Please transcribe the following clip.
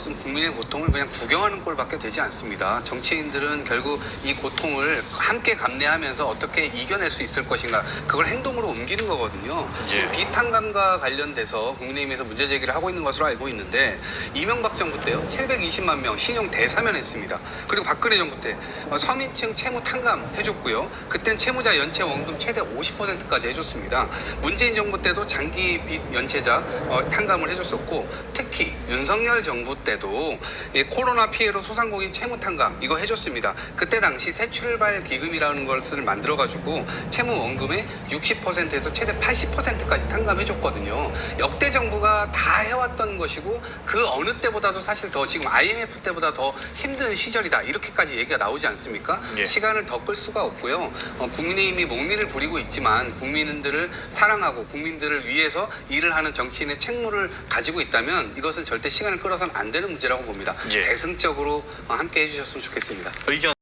것은 국민의 고통을 그냥 구경하는 꼴밖에 되지 않습니다. 정치인들은 결국 이 고통을 함께 감내하면서 어떻게 이겨낼 수 있을 것인가 그걸 행동으로 옮기는 거거든요. 예. 지금 비탄감과 관련돼서 국민의힘에서 문제 제기를 하고 있는 것으로 알고 있는데 이명박 정부 때요 720만 명 신용 대사면했습니다. 그리고 박근혜 정부 때 어, 서민층 채무 탕감 해줬고요. 그땐 채무자 연체 원금 최대 50%까지 해줬습니다. 문재인 정부 때도 장기 빚 연체자 어, 탕감을 해줬었고 특히 윤석열 정부 때도 이 코로나 피해로 소상공인 채무 탕감 이거 해줬습니다. 그때 당시 새 출발 기금이라는 것을 만들어가지고 채무 원금의 60%에서 최대 80%까지 탕감해줬거든요. 역대 정부가 다 해왔던 것이고 그 어느 때보다도 사실 더 지금 IMF 때보다 더 힘든 시절이다 이렇게까지 얘기가 나오지 않습니까? 예. 시간을 더 끌 수가 없고요. 어, 국민의힘이 목리를 부리고 있지만 국민들을 사랑하고 국민들을 위해서 일을 하는 정치인의 책무를 가지고 있다면 이것은 절대 시간을 끌어서는 안 되는 문제라고 봅니다. 예. 대승적으로 어, 함께 해주셨으면 좋겠습니다. 의견